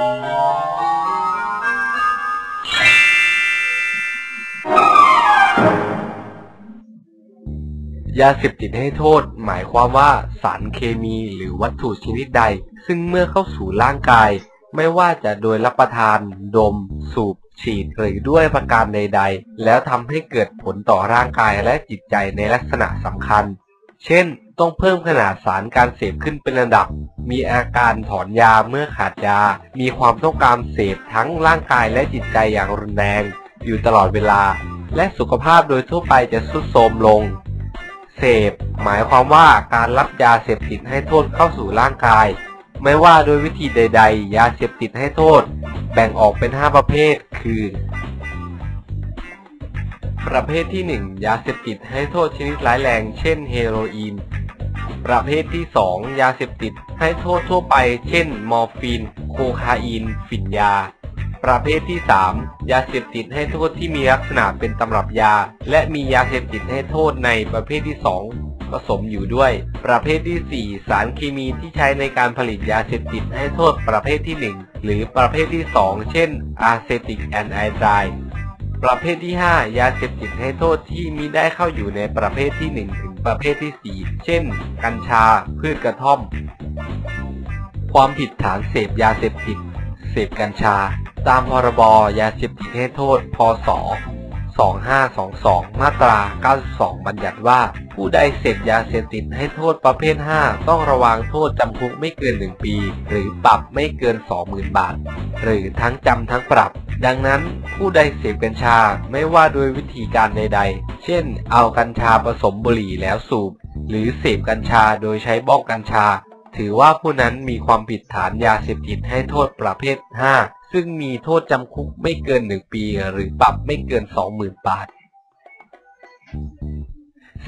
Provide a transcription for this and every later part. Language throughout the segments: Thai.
ยาเสพติดให้โทษ หมายความว่าสารเคมีหรือวัตถุชนิดใด ซึ่งเมื่อเข้าสู่ร่างกาย ไม่ว่าจะโดยรับประทาน ดม สูบ ฉีด หรือด้วยประการใด ๆ แล้วทำให้เกิดผลต่อร่างกายและจิตใจในลักษณะสำคัญ เช่น ต้องเพิ่มขนาดสารการเสพขึ้นเป็นระดับ มีอาการถอนยาเมื่อขาดยา มีความต้องการเสพทั้งร่างกายและจิตใจอย่างรุนแรง อยู่ตลอดเวลา และสุขภาพโดยทั่วไปจะทรุดโทรมลง เสพ หมายความว่าการรับยาเสพติดให้โทษเข้าสู่ร่างกาย ไม่ว่าโดยวิธีใด ๆ ยาเสพติดให้โทษ แบ่งออกเป็น 5 ประเภท คือ ประเภทที่ 1 ยาเสพติดให้โทษชนิดร้ายแรง เช่น เฮโรอีน ประเภทที่ 2 ยาเสพติด ให้โทษทั่วไป เช่น มอร์ฟีน โคคาอีน ฝิ่นยา ประเภทที่ 3 ยาเสพติดให้โทษที่มีลักษณะเป็นตำรับยา และมียาเสพติดให้โทษในประเภทที่ 2 ผสมอยู่ด้วย ประเภทที่ 4 สารเคมีที่ใช้ในการผลิตยาเสพติดให้โทษประเภทที่ 1 หรือประเภทที่ 2 เช่นอาเซติกแอนไอไดประเภทที่ 5 ยาเสพติดให้โทษที่มิได้เข้าอยู่ในประเภทที่1ถึง ประเภทที่ 4 เช่น กัญชา พืชกระท่อม ความผิดฐานเสพยาเสพติด เสพกัญชา ตามพรบยาเสพติดให้โทษ พศ 2522 มาตรา 92 บัญญัติว่า ผู้ใดเสพยาเสพติดให้โทษประเภท 5 ต้องระวังโทษจำคุกไม่เกิน 1 ปี หรือปรับไม่เกิน 20,000 บาท หรือทั้งจำทั้งปรับ ดังนั้นผู้ใดเสพกัญชาไม่ว่าโดยวิธีการใดๆ เช่น เอากัญชาผสมบุหรี่แล้วสูบ หรือเสพกัญชาโดยใช้บ้องกัญชา ถือว่าผู้นั้นมีความผิดฐานยาเสพติดให้โทษประเภท 5 ซึ่งมีโทษจำคุกไม่เกิน 1 ปี หรือปรับไม่เกิน 20,000 บาท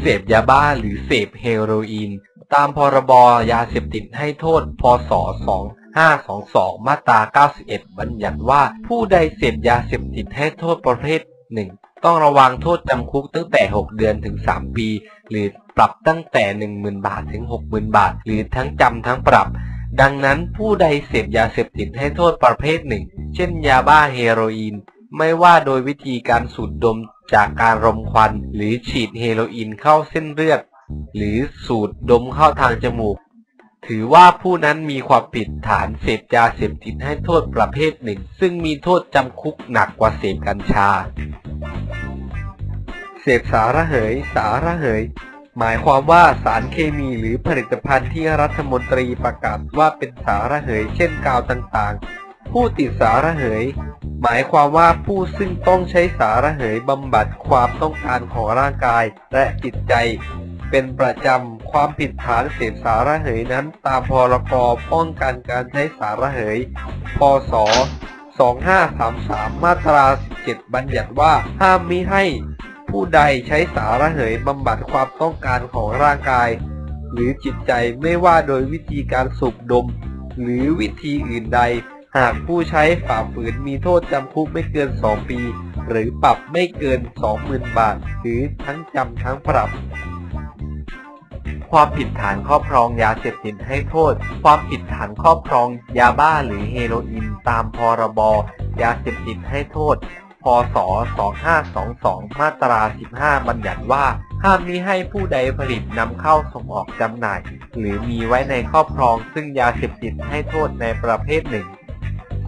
เสพยาบ้าหรือเสพเฮโรอีน ตามพรบยาเสพติดให้โทษพศ2 522 มาตรา 91 บัญญัติว่า ผู้ใดเสพยาเสพติดให้โทษประเภท1ต้องระวังโทษจำคุกตั้งแต่ 6 เดือนถึง 3 ปี หรือปรับตั้งแต่ 10,000 บาทถึง 60,000 บาท หรือทั้งจำทั้งปรับ ดังนั้นผู้ใดเสพยาเสพติดให้โทษประเภทหนึ่ง เช่นยาบ้าเฮโรอีน ไม่ว่าโดยวิธีการสูดดมจากการรมควัน หรือฉีดเฮโรอีนเข้าเส้นเลือด หรือสูดดมเข้าทางจมูก ถือว่าผู้นั้นมีความผิดฐานเสพยาเสพติดให้โทษประเภทหนึ่ง ซึ่งมีโทษจำคุกหนักกว่าเสพกัญชา เสพสารเหย สารเหย หมายความว่าสารเคมีหรือผลิตภัณฑ์ที่รัฐมนตรีประกาศว่าเป็นสารเหย เช่นกาวต่างๆ ผู้ติดสารเหย หมายความว่าผู้ซึ่งต้องใช้สารเหยบำบัดความต้องการของร่างกายและจิตใจ เป็นประจำ ความผิดฐานเสพสารเหยนั้น ตามพรกป้องกันการใช้สารเหย พศ 2533 มาตรา 17 บัญญัติว่าห้ามมิให้ผู้ใดใช้สารเหยบำบัดความต้องการของร่างกาย หรือจิตใจไม่ว่าโดยวิธีการสูบดม หรือวิธีอื่นใด หากผู้ใช้ฝ่าฝืนมีโทษจำคุกไม่เกิน 2 ปี หรือปรับไม่เกิน 20,000 บาท หรือทั้งจำทั้งปรับ ความผิดฐานครอบครองยาเสพติดให้โทษ ความผิดฐานครอบครองยาบ้าหรือเฮโรอีนตามพรบยาเสพติดให้โทษ พศ 2522 มาตรา 15 บัญญัติว่า ห้ามมิให้ผู้ใดผลิตนำเข้าส่งออกจำหน่าย หรือมีไว้ในครอบครองซึ่งยาเสพติดให้โทษในประเภทหนึ่ง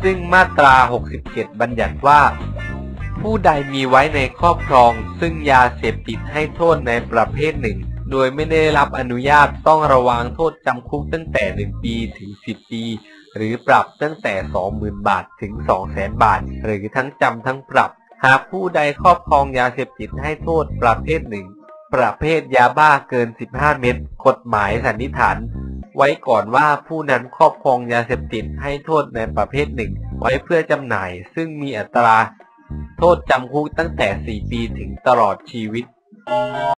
ซึ่งมาตรา 67 บัญญัติว่าผู้ใดมีไว้ในครอบครองซึ่งยาเสพติดให้โทษในประเภทหนึ่ง โดยไม่ได้รับอนุญาตต้องระวังโทษจำคุกตั้งแต่ 1 ปีถึง 10 ปี หรือปรับตั้งแต่ 20,000 บาทถึง 200,000 บาท หรือทั้งจำทั้งปรับ หากผู้ใดครอบครองยาเสพติดให้โทษประเภทหนึ่ง ประเภทยาบ้าเกิน 15 เม็ดกฎหมายสันนิษฐาน ไว้ก่อนว่าผู้นั้นครอบครองยาเสพติดให้โทษในประเภทหนึ่ง ไว้เพื่อจำหน่าย ซึ่งมีอัตรา โทษจำคุกตั้งแต่ 4 ปีถึงตลอดชีวิต